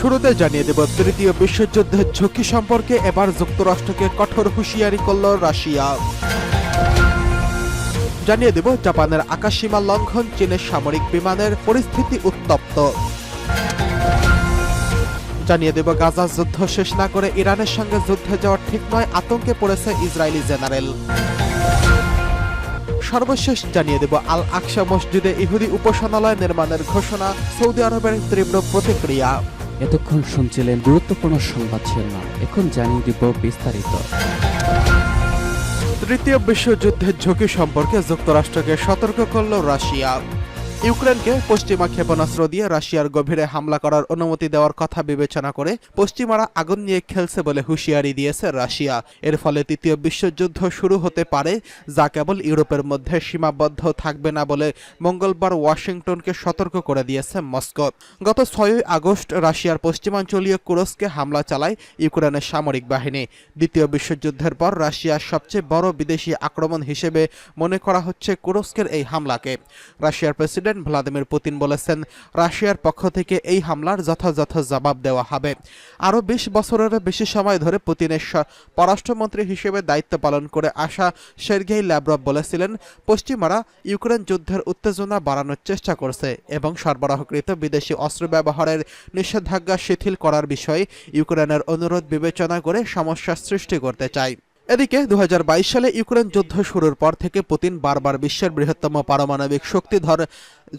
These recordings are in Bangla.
শুরুতে জানিয়ে দেব, তৃতীয় বিশ্বযুদ্ধের ঝুঁকি সম্পর্কে এবার যুক্তরাষ্ট্রকে কঠোর হুঁশিয়ারি করল রাশিয়া। জানিয়ে দেব, জাপানের আকাশসীমা লঙ্ঘন, চীনের সামরিক বিমানের পরিস্থিতি উত্তপ্ত। জানিয়ে দেব, গাজা যুদ্ধ শেষ না করে ইরানের সঙ্গে যুদ্ধে যাওয়া ঠিক নয়, আতঙ্কে পড়েছে ইসরায়েলি জেনারেল। সর্বশেষ জানিয়ে দেব আল আকসা মসজিদে ইহুদি উপাসনালয় নির্মাণের ঘোষণা, সৌদি আরবের তীব্র প্রতিক্রিয়া। এতক্ষণ শুনছিলেন গুরুত্বপূর্ণ সংবাদ শিরোনাম। এখন জানিয়ে দিব বিস্তারিত। তৃতীয় বিশ্বযুদ্ধের ঝুঁকি সম্পর্কে যুক্তরাষ্ট্রকে সতর্ক করল রাশিয়া। ইউক্রেনকে পশ্চিমা ক্ষেপণাস্ত্র দিয়ে রাশিয়ার গভীরে হামলা করার অনুমতি দেওয়ার কথা বিবেচনা করে পশ্চিমারা আগুন নিয়ে খেলছে বলে হুঁশিয়ারি দিয়েছে রাশিয়া। এর ফলে তৃতীয় বিশ্বযুদ্ধ শুরু হতে পারে, যা কেবল ইউরোপের মধ্যে সীমাবদ্ধ থাকবে না বলে মঙ্গলবার ওয়াশিংটনকে সতর্ক করে দিয়েছে মস্কো। গত ছয়ই আগস্ট রাশিয়ার পশ্চিমাঞ্চলীয় কুরস্কে হামলা চালায় ইউক্রেনের সামরিক বাহিনী। দ্বিতীয় বিশ্বযুদ্ধের পর রাশিয়ার সবচেয়ে বড় বিদেশি আক্রমণ হিসেবে মনে করা হচ্ছে কুরস্কের এই হামলাকে। রাশিয়ার প্রেসিডেন্ট ভ্লাদিমির পুতিন বলেছেন, রাশিয়ার পক্ষ থেকে এই হামলার যথাযথ জবাব দেওয়া হবে। আরও বিশ বছরের বেশি সময় ধরে পুতিনের পররাষ্ট্রমন্ত্রী হিসেবে দায়িত্ব পালন করে আসা সের্গেই ল্যাব্রভ বলেছিলেন, পশ্চিমারা ইউক্রেন যুদ্ধের উত্তেজনা বাড়ানোর চেষ্টা করছে এবং সরবরাহকৃত বিদেশি অস্ত্র ব্যবহারের নিষেধাজ্ঞা শিথিল করার বিষয়ে ইউক্রেনের অনুরোধ বিবেচনা করে সমস্যা সৃষ্টি করতে চায়। এদিকে দু হাজার বাইশ সালে ইউক্রেন যুদ্ধ শুরুর পর থেকে পুতিন বারবার বিশ্বের বৃহত্তম পারমাণবিক শক্তিধর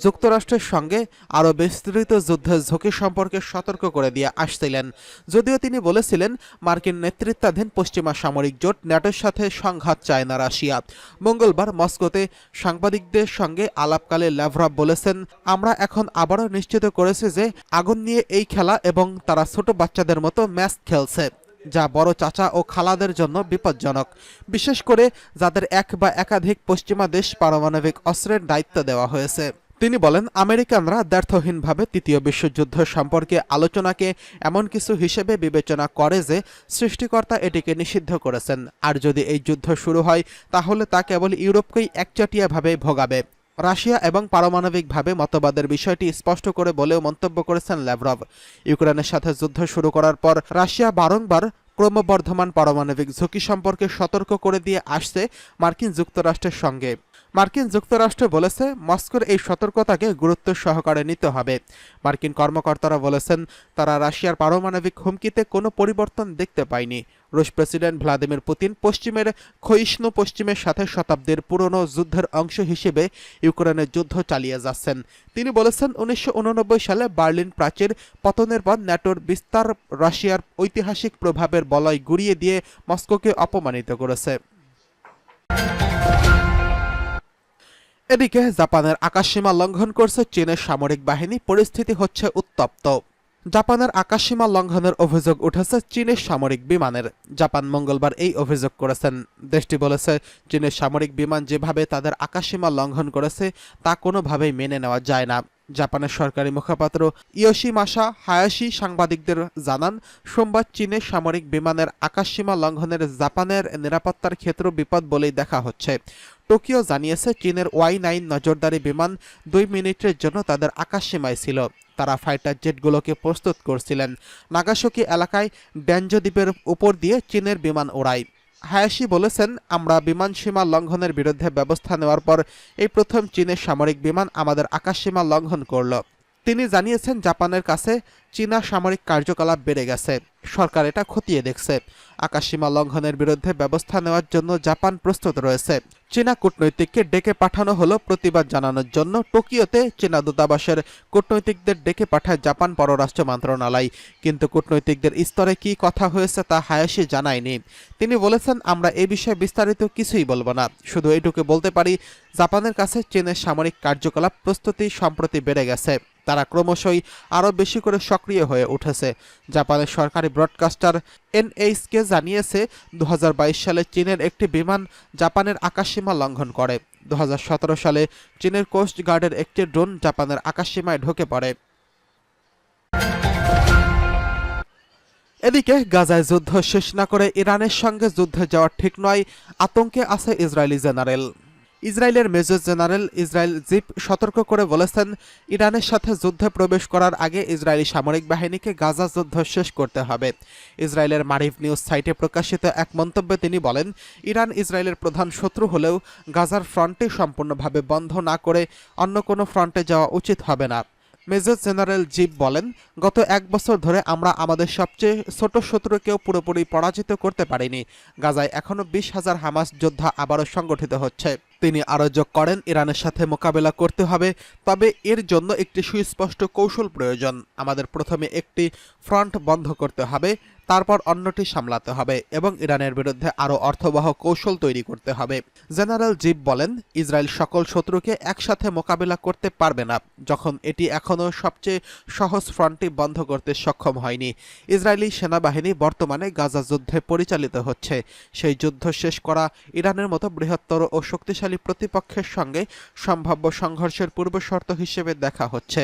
যুক্তরাষ্ট্রের সঙ্গে আরও বিস্তৃত যুদ্ধের ঝুঁকি সম্পর্কে সতর্ক করে দিয়ে আসছিলেন। যদিও তিনি বলেছিলেন, মার্কিন নেতৃত্বাধীন পশ্চিমা সামরিক জোট ন্যাটোর সাথে সংঘাত চায় না রাশিয়া। মঙ্গলবার মস্কোতে সাংবাদিকদের সঙ্গে আলাপকালে ল্যাভরাভ বলেছেন, আমরা এখন আবারও নিশ্চিত করেছি যে আগুন নিয়ে এই খেলা এবং তারা ছোট বাচ্চাদের মতো ম্যাচ খেলছে। যা বড় চাচা ও খালাদের জন্য বিপজ্জনক। বিশেষ করে যাদের এক বা একাধিক পশ্চিমা দেশ পারমাণবিক অস্ত্রের দায়িত্ব দেওয়া হয়েছে। তিনি বলেন, আমেরিকানরা দ্ব্যর্থহীনভাবে তৃতীয় বিশ্বযুদ্ধ সম্পর্কে আলোচনাকে এমন কিছু হিসেবে বিবেচনা করে যে সৃষ্টিকর্তা এটিকে নিষিদ্ধ করেছেন। আর যদি এই যুদ্ধ শুরু হয়, তাহলে তা কেবল ইউরোপকেই একচটিয়াভাবে ভোগাবে। রাশিয়া এবং পারমাণবিকভাবে মতবাদের বিষয়টি স্পষ্ট করে বলেও মন্তব্য করেছেন ল্যাভরভ। ইউক্রেনের সাথে যুদ্ধ শুরু করার পর রাশিয়া বারংবার ক্রমবর্ধমান পারমাণবিক ঝুঁকি সম্পর্কে সতর্ক করে দিয়ে আসছে মার্কিন যুক্তরাষ্ট্রের সঙ্গে। মার্কিন যুক্তরাষ্ট্র বলেছে, মস্কোর এই সতর্কতাকে গুরুত্ব সহকারে নিতে হবে। মার্কিন কর্মকর্তারা বলেছেন, তারা রাশিয়ার পারমাণবিক হুমকিতে কোনো পরিবর্তন দেখতে পায়নি। রুশ প্রেসিডেন্ট ভ্লাদিমির পুতিন পশ্চিমের ক্ষয়িষ্ণু পশ্চিমের সাথে শতাব্দীর পুরনো যুদ্ধের অংশ হিসেবে ইউক্রেনের যুদ্ধ চালিয়ে যাচ্ছেন। তিনি বলেছেন, উনিশশো উননব্বই সালে বার্লিন প্রাচীর পতনের পর ন্যাটোর বিস্তার রাশিয়ার ঐতিহাসিক প্রভাবের বলয় গুড়িয়ে দিয়ে মস্কোকে অপমানিত করেছে। এদিকে জাপানের আকাশসীমা লঙ্ঘন করছে চীনের সামরিক বাহিনী। পরিস্থিতি হচ্ছে উত্তপ্ত। জাপানের আকাশসীমা লঙ্ঘনের অভিযোগ উঠেছে চীনের সামরিক বিমানের। জাপান মঙ্গলবার এই অভিযোগ করেছেন। দেশটি বলেছে, চীনের সামরিক বিমান যেভাবে তাদের আকাশসীমা লঙ্ঘন করেছে, তা কোনোভাবেই মেনে নেওয়া যায় না। জাপানের সরকারি মুখপাত্র ইয়োশি মাসা হায়াশি সাংবাদিকদের জানান, সোমবার চীনের সামরিক বিমানের আকাশসীমা লঙ্ঘনের জাপানের নিরাপত্তার ক্ষেত্র বিপদ বলেই দেখা হচ্ছে। টোকিও জানিয়েছে, চীনের ওয়াই নাইন নজরদারি বিমান দুই মিনিটের জন্য তাদের আকাশসীমায় ছিল। তারা ফাইটার জেটগুলোকে প্রস্তুত করছিলেন। নাগাসকি এলাকায় ড্যাঞ্জো দ্বীপের উপর দিয়ে চীনের বিমান ওড়ায়। হায়াসি বলেছেন, আমরা বিমান সীমা লঙ্ঘনের বিরুদ্ধে ব্যবস্থা নেওয়ার পর এই প্রথম চীনের সামরিক বিমান আমাদের আকাশসীমা লঙ্ঘন করল। তিনি জানিয়েছেন জাপানের কাছে চীনা সামরিক কার্যকলাপ বেড়ে গেছে। সরকার এটা খতিয়ে দেখছে। আকাশসীমা লঙ্ঘনের বিরুদ্ধে ব্যবস্থা নেওয়ার জন্য জাপান প্রস্তুত রয়েছে। চীনা কূটনৈতিককে ডেকে পাঠানো হলো প্রতিবাদ জানানোর জন্য। টোকিওতে চীনা দূতাবাসের কূটনৈতিকদের ডেকে পাঠায় জাপান পররাষ্ট্র মন্ত্রণালয়। কিন্তু কূটনৈতিকদের স্তরে কি কথা হয়েছে তা হায়াশি জানায়নি। তিনি বলেছেন, আমরা এ বিষয়ে বিস্তারিত কিছুই বলব না। শুধু এইটুকু বলতে পারি, জাপানের কাছে চীনের সামরিক কার্যকলাপ প্রস্তুতি সম্প্রতি বেড়ে গেছে। তারা ক্রমশই আরও বেশি করে সক্রিয় হয়ে উঠেছে। জাপানের সরকারি ব্রডকাস্টার এনএইচকে জানিয়েছে, দুহাজার বাইশ সালে চীনের একটি বিমান জাপানের আকাশসীমা লঙ্ঘন করে। দু হাজার সতেরো সালে চীনের কোস্ট গার্ডের একটি ড্রোন জাপানের আকাশসীমায় ঢুকে পড়ে। এদিকে গাজায় যুদ্ধ শেষ না করে ইরানের সঙ্গে যুদ্ধে যাওয়া ঠিক নয়, আতঙ্কে আছে ইসরায়েলি জেনারেল। ইসরায়েলের মেজর জেনারেল ইসরায়েল জিপ সতর্ক করে বলেছেন, ইরানের সাথে যুদ্ধে প্রবেশ করার আগে ইসরায়েলি সামরিক বাহিনীকে গাজা যুদ্ধ শেষ করতে হবে। ইসরায়েলের মারিভ নিউজ সাইটে প্রকাশিত এক মন্তব্যে তিনি বলেন, ইরান ইসরায়েলের প্রধান শত্রু হলেও গাজার ফ্রন্টে সম্পূর্ণভাবে বন্ধ না করে অন্য কোনো ফ্রন্টে যাওয়া উচিত হবে না। মেজর জেনারেল জিপ বলেন, গত এক বছর ধরে আমরা আমাদের সবচেয়ে ছোট শত্রুকেও পুরোপুরি পরাজিত করতে পারিনি। গাজায় এখনও বিশ হাজার হামাস যোদ্ধা আবারও সংগঠিত হচ্ছে। তিনি আরও যোগ করেন, ইরানের সাথে মোকাবেলা করতে হবে, তবে এর জন্য একটি সুস্পষ্ট কৌশল প্রয়োজন। আমাদের প্রথমে একটি ফ্রন্ট বন্ধ করতে হবে, তারপর অন্যটি সামলাতে হবে এবং ইরানের বিরুদ্ধে আরও অর্থবহ কৌশল তৈরি করতে হবে। জেনারেল জিপ বলেন, ইসরায়েল সকল শত্রুকে একসাথে মোকাবেলা করতে পারবে না, যখন এটি এখনও সবচেয়ে সহজ ফ্রন্টটি বন্ধ করতে সক্ষম হয়নি। ইসরায়েলি সেনাবাহিনী বর্তমানে গাজা যুদ্ধে পরিচালিত হচ্ছে। সেই যুদ্ধ শেষ করা ইরানের মতো বৃহত্তর ও শক্তিশালী প্রতিপক্ষের সঙ্গে সম্ভাব্য সংঘর্ষের পূর্বশর্ত হিসেবে দেখা হচ্ছে।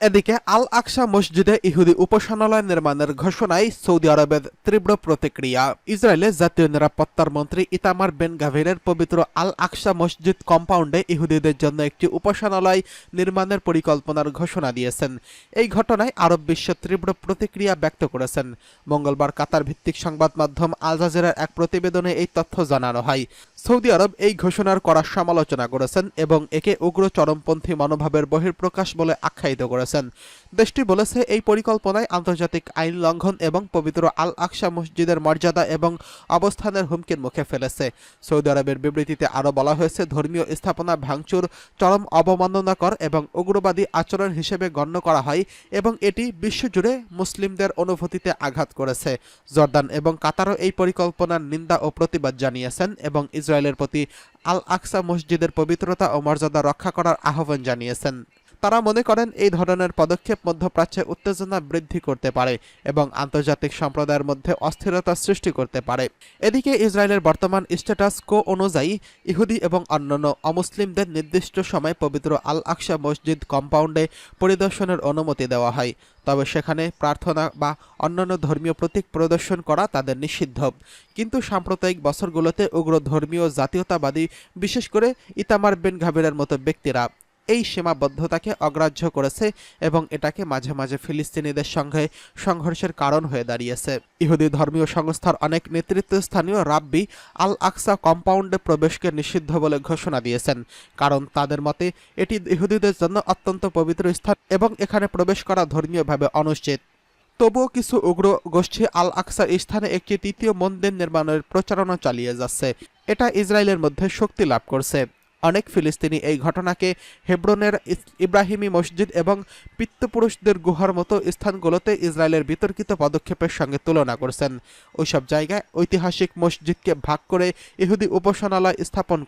এদিকে আল আকসা মসজিদে ইহুদি উপাসনালয় নির্মাণের ঘোষণায় সৌদি আরবের তীব্র প্রতিক্রিয়া। ইসরায়েলের জাতীয় নিরাপত্তার মন্ত্রী ইতামার বেন গাভিরের পবিত্র আল আকসা মসজিদ কম্পাউন্ডে ইহুদিদের জন্য একটি উপাসনালয় নির্মাণের পরিকল্পনার ঘোষণা দিয়েছেন। এই ঘটনায় আরব বিশ্ব তীব্র প্রতিক্রিয়া ব্যক্ত করেছেন। মঙ্গলবার কাতার ভিত্তিক সংবাদ মাধ্যম আল জাজিরার এক প্রতিবেদনে এই তথ্য জানানো হয়। সৌদি আরব এই ঘোষণার কড়া সমালোচনা করেছেন এবং একে উগ্র চরমপন্থী মনোভাবের বহির্প্রকাশ বলে আখ্যায়িত করেছেন দেশটি বলেছে, এই পরিকল্পনায় আন্তর্জাতিক আইন লঙ্ঘন এবং পবিত্র আল আকসা মসজিদের মর্যাদা এবং অবস্থানের হুমকির মুখে ফেলেছে। সৌদি আরবের বিবৃতিতে আরও বলা হয়েছে, ধর্মীয় স্থাপনা ভাঙচুর, চরম অবমাননাকর এবং উগ্রবাদী আচরণ হিসেবে গণ্য করা হয় এবং এটি বিশ্বজুড়ে মুসলিমদের অনুভূতিতে আঘাত করেছে। জর্দান এবং কাতারও এই পরিকল্পনার নিন্দা ও প্রতিবাদ জানিয়েছেন এবং ইসরায়েলের প্রতি আল আকসা মসজিদের পবিত্রতা ও মর্যাদা রক্ষা করার আহ্বান জানিয়েছেন। তারা মনে করেন এই ধরনের পদক্ষেপ মধ্যপ্রাচ্যে উত্তেজনা বৃদ্ধি করতে পারে এবং আন্তর্জাতিক সম্প্রদায়ের মধ্যে অস্থিরতা সৃষ্টি করতে পারে। এদিকে ইসরায়েলের বর্তমান স্ট্যাটাস কো অনুযায়ী ইহুদি এবং অন্যান্য অমুসলিমদের নির্দিষ্ট সময় পবিত্র আল আকসা মসজিদ কম্পাউন্ডে পরিদর্শনের অনুমতি দেওয়া হয়। তবে সেখানে প্রার্থনা বা অন্যান্য ধর্মীয় প্রতীক প্রদর্শন করা তাদের নিষিদ্ধ। কিন্তু সাম্প্রদায়িক বছরগুলোতে উগ্র ধর্মীয় জাতীয়তাবাদী, বিশেষ করে ইতামার বিন ঘাবিরের মতো ব্যক্তিরা এই সীমাবদ্ধতাকে অগ্রাহ্য করেছে এবং এটাকে মাঝে মাঝে ফিলিস্তিনিদের সঙ্গে সংঘর্ষের কারণ হয়ে দাঁড়িয়েছে। ইহুদি ধর্মীয় সংস্থার অনেক নেতৃত্বস্থানীয় রাব্বি আল আকসা কম্পাউন্ডে প্রবেশকে নিষিদ্ধ বলে ঘোষণা দিয়েছেন। কারণ তাদের মতে, এটি ইহুদিদের জন্য অত্যন্ত পবিত্র স্থান এবং এখানে প্রবেশ করা ধর্মীয়ভাবে অনুচিত। তবুও কিছু উগ্র গোষ্ঠী আল আকসা স্থানে একটি তৃতীয় মন্দির নির্মাণের প্রচারণা চালিয়ে যাচ্ছে। এটা ইসরায়েলের মধ্যে শক্তি লাভ করছে। অনেক ফিলিস্তিনি এই ঘটনাকে হেব্রনের ইব্রাহিমি মসজিদ এবং পিত্তপুরুষদের গুহার মতো স্থানগুলোতে ইসরায়েলের বিতর্কিত পদক্ষেপের সঙ্গে তুলনা করছেন। ওইসব জায়গায় ঐতিহাসিক মসজিদকে ভাগ করে ইহুদি উপাসনালয় স্থাপন